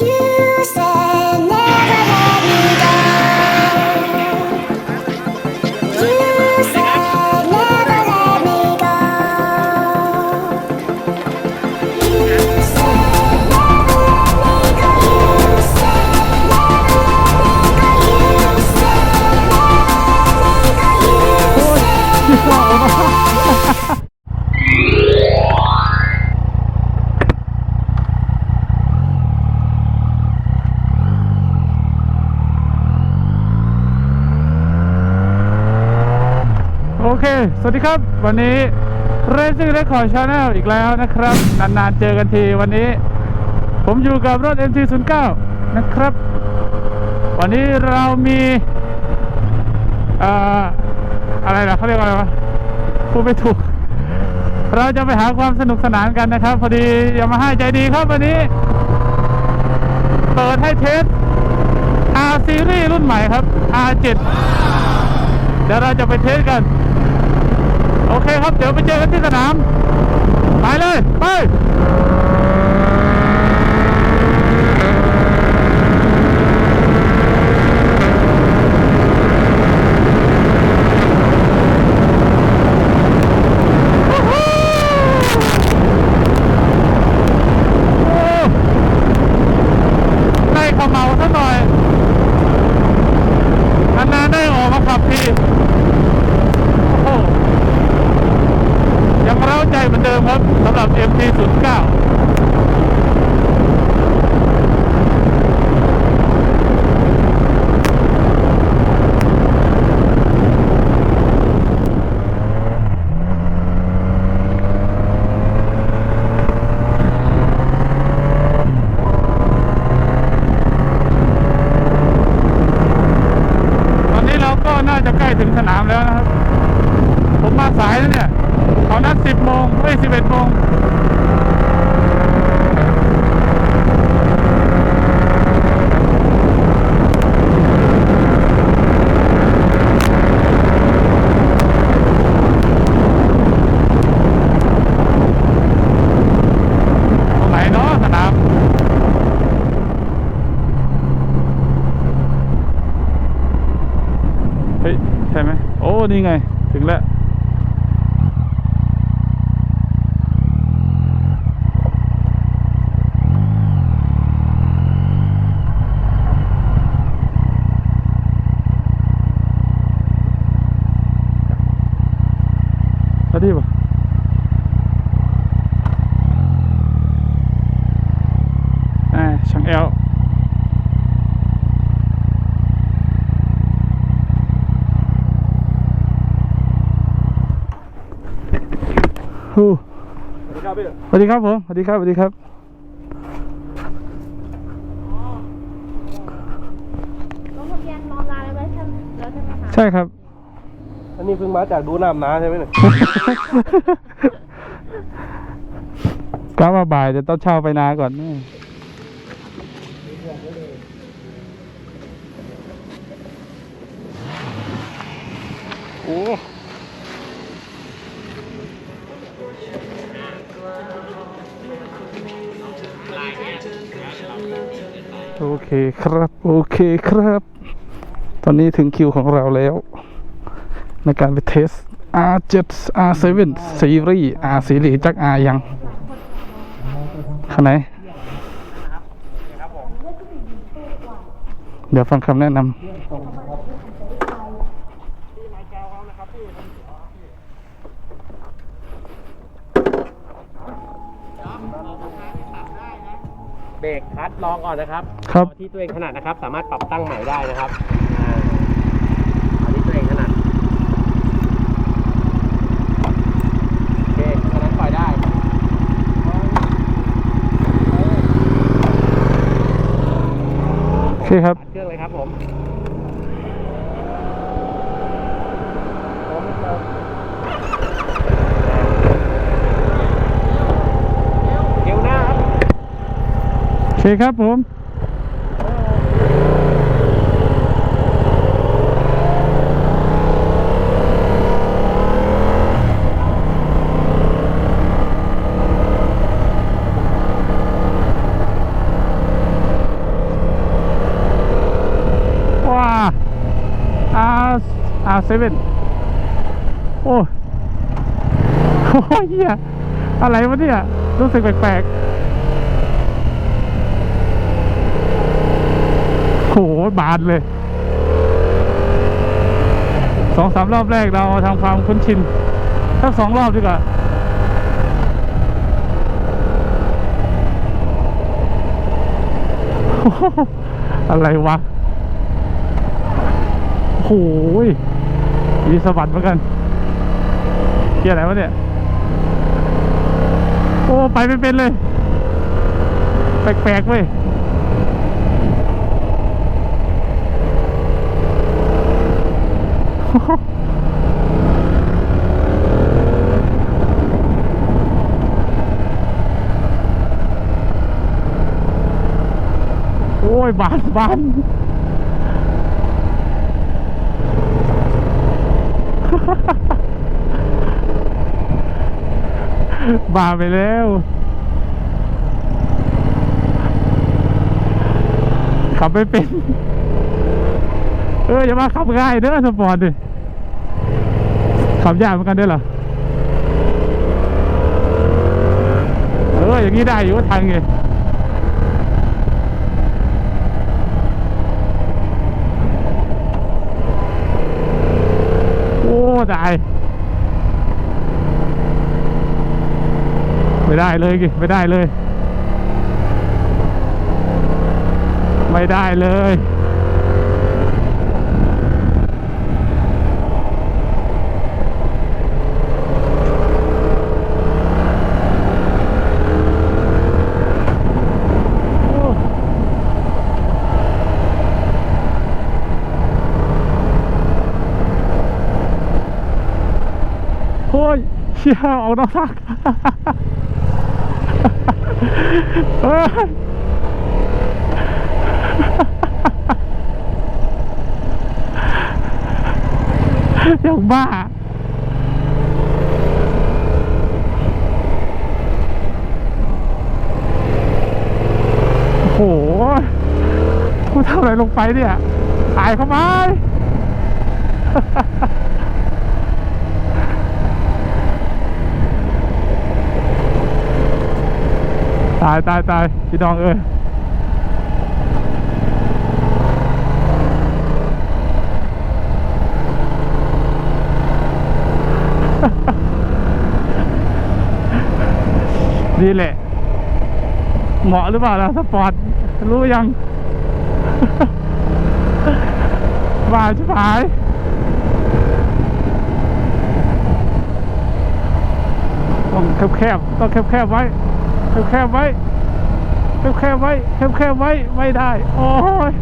You said สวัสดีครับ วันนี้ Racing Record Channel อีกแล้วนะครับ นานๆเจอกันทีวันนี้ ผมอยู่กับรถ MT09 นะครับ วันนี้เรามีเอ่ออะไรนะเขาเรียกว่าอะไรวะพูดไม่ถูก เราจะไปหาความสนุกสนานกันนะครับ พอดียามาฮ่าใจดีครับวันนี้ เปิดให้เทส R Series รุ่นใหม่ครับ R7 เดี๋ยวเราจะไปเทสกัน โอเคครับ เดี๋ยวไปเจอกันที่สนาม ไปเลย ไป โอ้ได้ขมเหมาซะหน่อย นานๆได้ออกมาขับที โอ้โหยังเร้าใจเหมือนเดิมครับสำหรับ MT09 ตอนนี้เราก็น่าจะใกล้ถึงสนามแล้วนะครับ ผมมาสายแล้วเนี่ยเขานัด10โม งเอ้ย11โมงตรงไหนเนาะสนามเฮ้ยใช่ไหมโอ้ นี่ไง ถึงแล้วสดีป่ะอ่าช่างแอล ฮู้สวัสดีครับพี่สวัสดีครับผม สวัสดีครับ สวัสดีครับ ลงทะเบียนรอลาแล้วใช่ไหมแล้วใช่ไหมคะใช่ครับ อันนี้เพิ่งมาจากดูน้ำน้าใช่ไหมเนี่ยกล้ามาบ่ายเดี๋ยวต้องเช่าไปนาก่อนนี่โอ้ โอเคครับ โอเคครับ ตอนนี้ถึงคิวของเราแล้ว ในการไปเทส R7 R7 Series R Series จัก R ยังข้างไหนเดี๋ยวฟังคำแนะนำ เบรกคัดลองก่อนนะครับครับ เอาที่ตัวเองถนัดนะครับ สามารถปรับตั้งใหม่ได้นะครับอ่าเอาที่ตัวเองถนัดโอเคตอนนั้นปล่อยได้โอเคครับตัดเครื่องเลยครับ เคครับผมว้าอาอาเซเว่นโอ้โหเฮียอะไรวะเนี่ยรู้สึกแปลกๆ โหบานเลยสองสามรอบแรกเราทำความคุ้นชินสักสองรอบดีกว่าอะไรวะโอ้โหยมีสะบัดเหมือนกันเกียร์อะไรวะเนี่ย โอ้ ไปไม่เป็นเลย แปลกๆเว้ย โอ้ยบานบานบาไปแล้วขับไม่เป็น เอออย่ามาขับง่ายเด้อสปอร์ตดิขับยากเหมือนกันเด้เหรอเอออย่างนี้ได้อยู่ทางไงโอ้ตายไม่ได้เลยกิไม่ได้เลย ไม่ได้เลย เชี่ยออกนอกทางอย่างบ้าโอ้โหกูทำอะไรลงไปเนี่ยตายเข้าม ตายตายตายพี่น้องเอ้ยนี่แหละ เหมาะหรือเปล่าล่ะสปอร์ต รู้ยังบ้าชิบหายต้องแคบๆต้องแคบๆไว้ แคบๆไว้แคบๆไว้แคบๆไว้ ไม่ได้ โอ้ย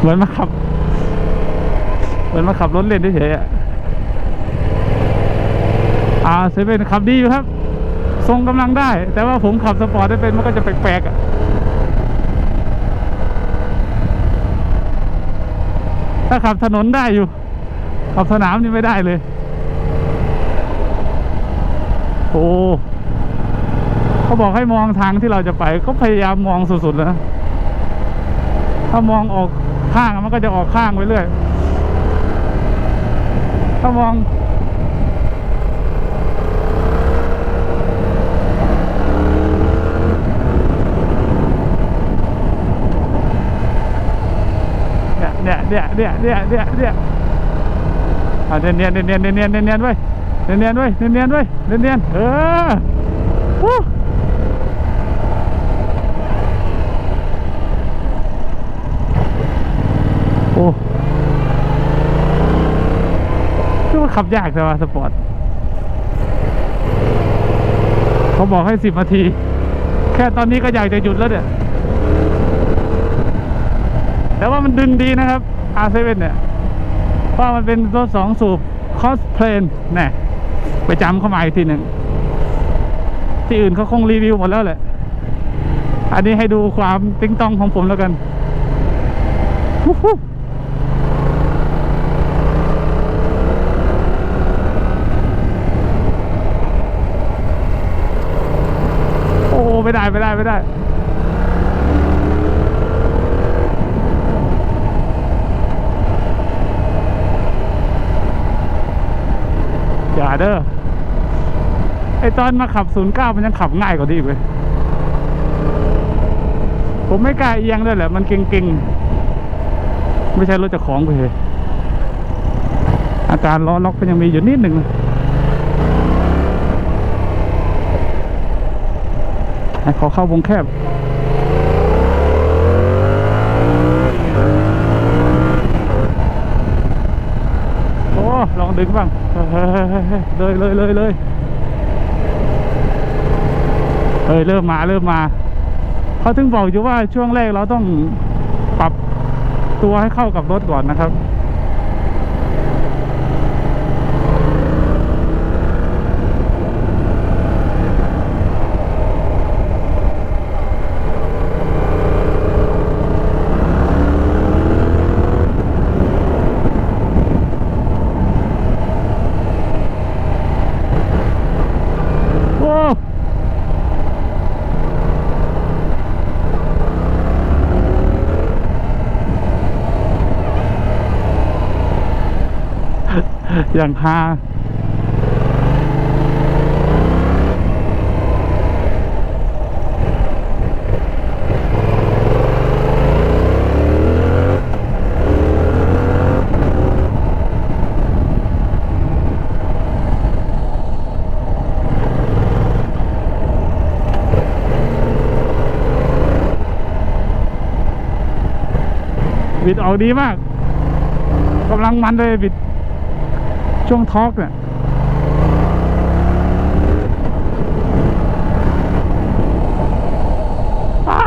เหมือนมาขับ เหมือนมาขับรถเล่นเฉยๆอะอ่าเซเว่นขับดีอยู่ครับ ทรงกำลังได้ แต่ว่าผมขับสปอร์ตได้เป็นมันก็จะแปลกๆอะ ถ้าขับถนนได้อยู่ ขับสนามนี่ไม่ได้เลย โอ้เขาบอกให้มองทางที่เราจะไป ก็พยายามมองสุดๆนะถ้ามองออกข้างมันก็จะออกข้างไปเรื่อย ถ้ามอง เนี่ยเนี่ยเนี่ยเนี่ยเนี่ยเนี่ยอะเนียนเนียนเนียนเนียนเนียนเนียนเนียนไว้เนียนเนียนไว้เนียนเนียนไว้เนียนเนียนเออฮู้โอ้คือว่าขับยากแต่ว่าสปอร์ตเขาบอกให้สิบนาที แค่ตอนนี้ก็อยากจะหยุดแล้วเนี่ย แต่ว่ามันดึงดีนะครับ R7 เนี่ยเพราะมันเป็นรถสองสูบคอสเพลนน่ไปจำเข้ามาอีกทีหนึ่ง ที่อื่นเขาคงรีวิวหมดแล้วแหละ อันนี้ให้ดูความติ้งต้องของผมแล้วกันโอ้ไปไม่ได้ไม่ได้ไม่ได้ อย่า เด้อไอตอนมาขับ09มันยังขับง่ายกว่านี้เลยผมไม่กล้าเอียงด้วยแหละมันเก่งๆ ไม่ใช่รถจะของไปเลยอาการล้อล็อกก็ยังมีอยู่นิดหนึ่งให้ขอเข้าวงแคบ โอ้ ลอง ดึงบ้างเฮ้ยเลยเลยเลยเลยเฮ้ยเริ่มมาเริ่มมาเขาถึงบอกอยู่ว่าช่วงแรกเราต้องปรับตัวให้เข้ากับรถก่อนนะครับ โอ้ อย่างฮาบิดออกดีมากกำลังมันเลยบิด ช่วงทอล์กเนี่ยอ้า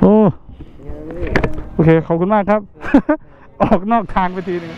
โอ้โอเค ขอบคุณมากครับ ออกนอกทางไปทีหนึง